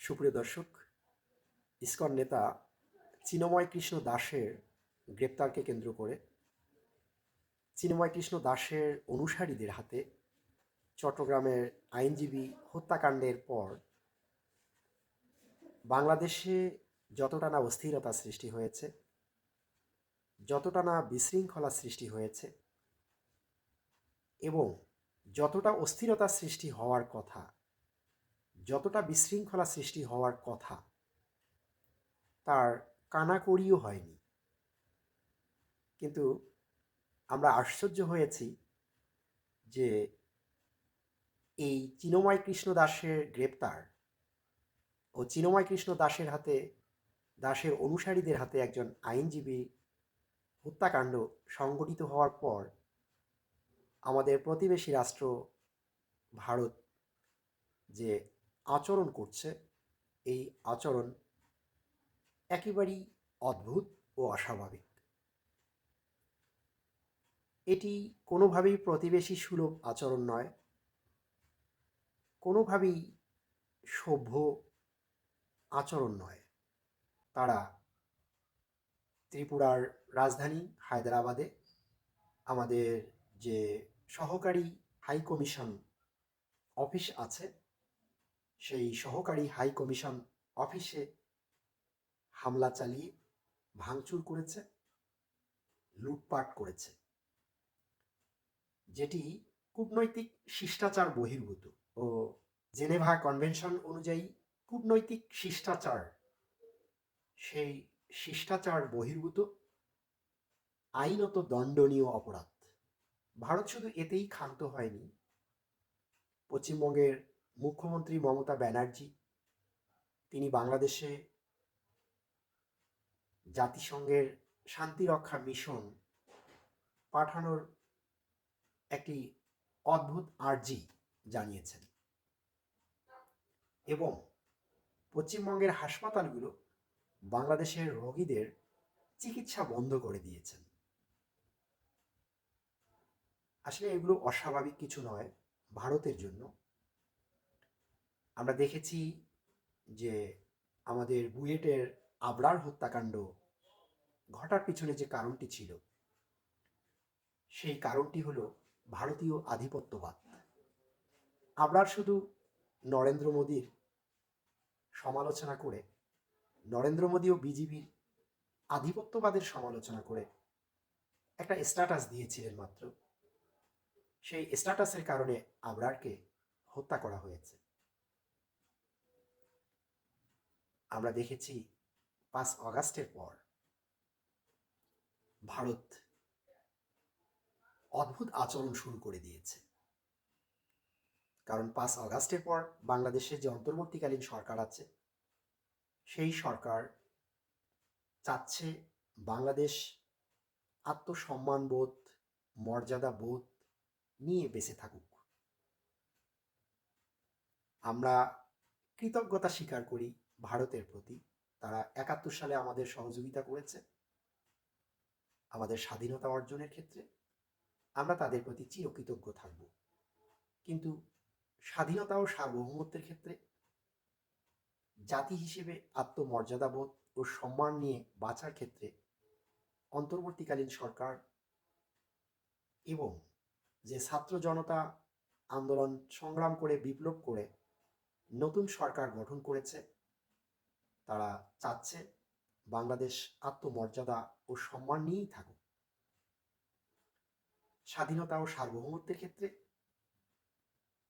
সুপ্রিয় দর্শক, ইসকন নেতা চিনময় কৃষ্ণ দাসের গ্রেপ্তারকে কেন্দ্র করে চিনময় কৃষ্ণ দাসের অনুসারীদের হাতে চট্টগ্রামের আইনজীবী হত্যাকাণ্ডের পর বাংলাদেশে যতটা না অস্থিরতা সৃষ্টি হয়েছে, যতটা না বিশৃঙ্খলা সৃষ্টি হয়েছে এবং যতটা অস্থিরতা সৃষ্টি হওয়ার কথা যতটা বিশৃঙ্খলা সৃষ্টি হওয়ার কথা, তার কানাকড়িও হয়নি। কিন্তু আমরা আশ্চর্য হয়েছি যে এই চিনময় কৃষ্ণ দাসের গ্রেপ্তার ও চিনময় কৃষ্ণ দাসের হাতে, দাসের অনুসারীদের হাতে একজন আইনজীবী হত্যাকাণ্ড সংগঠিত হওয়ার পর আমাদের প্রতিবেশী রাষ্ট্র, ভারত, যে আচরণ করছে, এই আচরণ একেবারেই অদ্ভুত ও অস্বাভাবিক। এটি কোনোভাবেই প্রতিবেশী সুলভ আচরণ নয়। কোনোভাবেই সভ্য আচরণ নয়। তারা ত্রিপুরার রাজধানী হায়দ্রাবাদে আমাদের যে সহকারী হাই কমিশন অফিস আছে সেই সহকারী হাই কমিশন অফিসে হামলা চালিয়ে ভাঙচুর করেছে, লুটপাট করেছে, যেটি কূটনৈতিক শিষ্টাচার বহির্ভূত ও জেনেভা কনভেনশন অনুযায়ী কূটনৈতিক শিষ্টাচার, সেই শিষ্টাচার বহির্ভূত, আইনত দণ্ডনীয় অপরাধ। ভারত শুধু এতেই ক্ষান্ত হয়নি, পশ্চিমবঙ্গের মুখ্যমন্ত্রী মমতা ব্যানার্জি, তিনি বাংলাদেশে জাতিসংঘের শান্তিরক্ষা মিশন পাঠানোর একটি অদ্ভুত আর্জি জানিয়েছেন এবং পশ্চিমবঙ্গের হাসপাতালগুলো বাংলাদেশের রোগীদের চিকিৎসা বন্ধ করে দিয়েছেন। আসলে এগুলো অস্বাভাবিক কিছু নয়, ভারতের জন্য। আমরা দেখেছি যে আমাদের বুয়েটের আবরার হত্যাকাণ্ড ঘটার পিছনে যে কারণটি ছিল, সেই কারণটি হলো ভারতীয় আধিপত্যবাদ। আবরার শুধু নরেন্দ্র মোদীর সমালোচনা করে, নরেন্দ্র মোদী ও বিজেপির আধিপত্যবাদের সমালোচনা করে একটা স্ট্যাটাস দিয়েছিলেন মাত্র। সেই স্ট্যাটাসের কারণে আবরারকে হত্যা করা হয়েছে। আমরা দেখেছি পাঁচ অগাস্টের পর ভারত অদ্ভুত আচরণ শুরু করে দিয়েছে। কারণ পাঁচ অগাস্টের পর বাংলাদেশের যে অন্তর্বর্তীকালীন সরকার আছে, সেই সরকার চাচ্ছে বাংলাদেশ আত্মসম্মানবোধ মর্যাদা বোধ নিয়ে বেঁচে থাকুক। আমরা কৃতজ্ঞতা স্বীকার করি ভারতের প্রতি। তারা একাত্তর সালে আমাদের সহযোগিতা করেছে। আমাদের স্বাধীনতা অর্জনের ক্ষেত্রে আমরা তাদের প্রতি চিরকৃতজ্ঞ থাকব। কিন্তু স্বাধীনতা ও সার্বভৌমত্বের ক্ষেত্রে জাতি হিসেবে আত্মমর্যাদাবোধ ও সম্মান নিয়ে বাঁচার ক্ষেত্রে অন্তর্বর্তীকালীন সরকার এবং যে ছাত্র জনতা আন্দোলন সংগ্রাম করে বিপ্লব করে নতুন সরকার গঠন করেছে তারা চাচ্ছে বাংলাদেশ আত্মমর্যাদা ও সম্মান নিয়েই থাকুক। স্বাধীনতা ও সার্বভৌমত্বের ক্ষেত্রে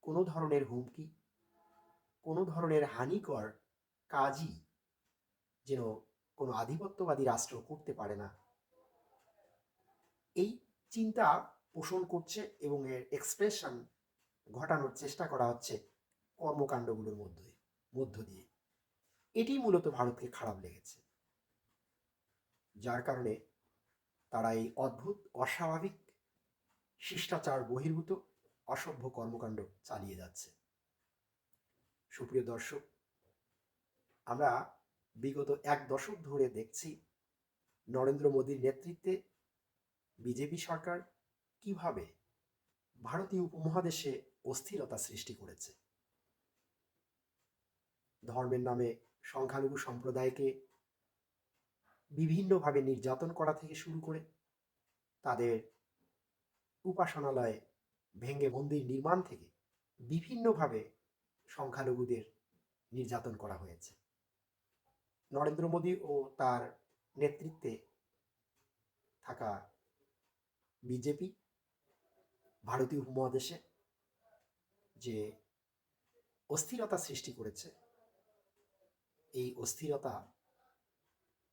কোনো ধরনের হুমকি, কোনো ধরনের হানিকর কাজই যেন কোনো আধিপত্যবাদী রাষ্ট্র করতে পারে না। এই চিন্তা পোষণ করছে এবং এর এক্সপ্রেশন ঘটানোর চেষ্টা করা হচ্ছে কর্মকাণ্ডগুলোর মধ্যে, মধ্য দিয়ে। এটি মূলত ভারতকে খারাপ লেগেছে। যার কারণে তারা এই অদ্ভুত, অস্বাভাবিক শিষ্টাচার বহির্ভূত, অসভ্য কর্মকাণ্ড চালিয়ে যাচ্ছে। সুপ্রিয় দর্শক, আমরা বিগত এক দশক ধরে দেখছি নরেন্দ্র মোদীর নেতৃত্বে বিজেপি সরকার কীভাবে ভারতীয় উপমহাদেশে অস্থিরতা সৃষ্টি করেছে। ধর্মের নামে সংখ্যালঘু সম্প্রদায়কে বিভিন্নভাবে নির্যাতন করা থেকে শুরু করে তাদের উপাসনালয়ে ভেঙে মন্দির নির্মাণ থেকে বিভিন্নভাবে সংখ্যালঘুদের নির্যাতন করা হয়েছে। নরেন্দ্র মোদী ও তার নেতৃত্বে থাকা বিজেপি, ভারতীয় উপমহাদেশে যে অস্থিরতা সৃষ্টি করেছে এই অস্থিরতা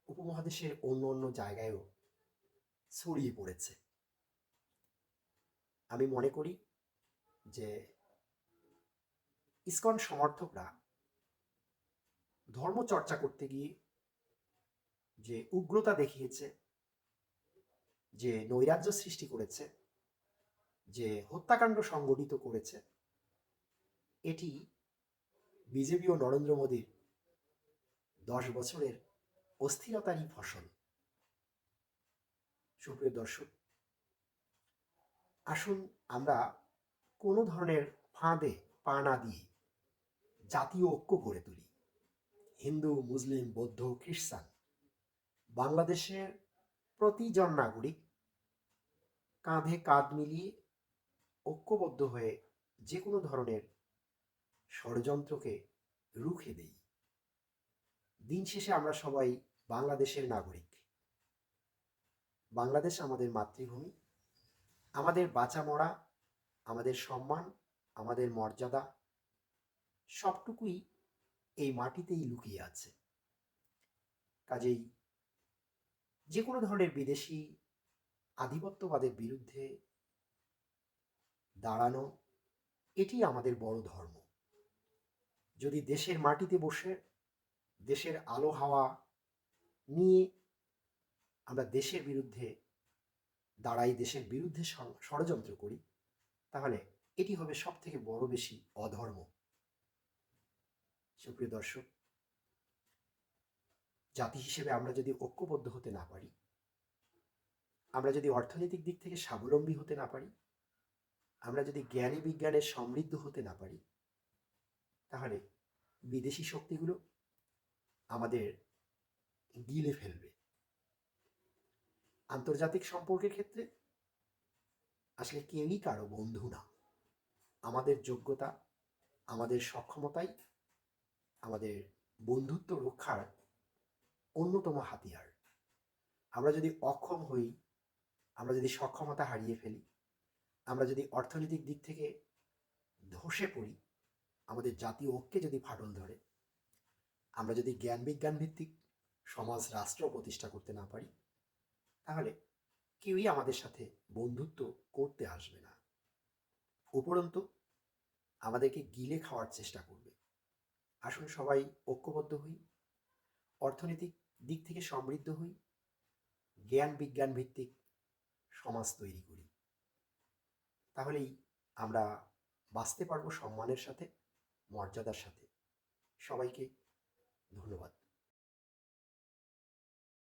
উপমহাদেশের অন্য অন্য জায়গায়ও ছড়িয়ে পড়েছে। আমি মনে করি যে ইসকন সমর্থকরা ধর্ম চর্চা করতে গিয়ে যে উগ্রতা দেখিয়েছে, যে নৈরাজ্য সৃষ্টি করেছে, যে হত্যাকাণ্ড সংগঠিত করেছে, এটি বিজেপি ও নরেন্দ্র মোদীর দশ বছরের অস্থিরতারই ফসল। সুপ্রিয় দর্শক, আসুন আমরা কোনো ধরনের ফাঁদে পা না দিয়ে জাতীয় ঐক্য গড়ে তুলি। হিন্দু, মুসলিম, বৌদ্ধ, খ্রিস্টান, বাংলাদেশের প্রতিজন নাগরিক কাঁধে কাঁধ মিলিয়ে ঐক্যবদ্ধ হয়ে যে কোনো ধরনের ষড়যন্ত্রকে রুখে দেই। দিন শেষে আমরা সবাই বাংলাদেশের নাগরিক। বাংলাদেশ আমাদের মাতৃভূমি, আমাদের বাঁচা মরা আমাদের সম্মান, আমাদের মর্যাদা, সবটুকুই এই মাটিতেই লুকিয়ে আছে। কাজেই যে কোনো ধরনের বিদেশি আধিপত্যবাদের বিরুদ্ধে দাঁড়ানো, এটি আমাদের বড় ধর্ম। যদি দেশের মাটিতে বসে দেশের আলো হাওয়া নিয়ে আমরা দেশের বিরুদ্ধে দাঁড়াই, দেশের বিরুদ্ধে ষড়যন্ত্র করি, তাহলে এটি হবে সব থেকে বড় বেশি অধর্ম। সুপ্রিয় দর্শক, জাতি হিসেবে আমরা যদি ঐক্যবদ্ধ হতে না পারি, আমরা যদি অর্থনৈতিক দিক থেকে স্বাবলম্বী হতে না পারি, আমরা যদি জ্ঞানী বিজ্ঞানের সমৃদ্ধ হতে না পারি, তাহলে বিদেশি শক্তিগুলো আমাদের গিলে ফেলবে। আন্তর্জাতিক সম্পর্কের ক্ষেত্রে আসলে কেউই কারও বন্ধু না। আমাদের যোগ্যতা, আমাদের সক্ষমতাই আমাদের বন্ধুত্ব রক্ষার অন্যতম হাতিয়ার। আমরা যদি অক্ষম হই, আমরা যদি সক্ষমতা হারিয়ে ফেলি, আমরা যদি অর্থনৈতিক দিক থেকে ধসে পড়ি, আমাদের জাতীয় ঐক্যে যদি ফাটল ধরে আমরা যদি জ্ঞান বিজ্ঞান ভিত্তিক সমাজ রাষ্ট্র প্রতিষ্ঠা করতে না পারি, তাহলে কেউই আমাদের সাথে বন্ধুত্ব করতে আসবে না। উপরন্তু, আমাদেরকে গিলে খাওয়ার চেষ্টা করবে। আসুন সবাই ঐক্যবদ্ধ হই, অর্থনৈতিক দিক থেকে সমৃদ্ধ হই জ্ঞান বিজ্ঞান ভিত্তিক সমাজ তৈরি করি। তাহলেই আমরা বাঁচতে পারব সম্মানের সাথে, মর্যাদার সাথে। সবাইকে ধন্যবাদ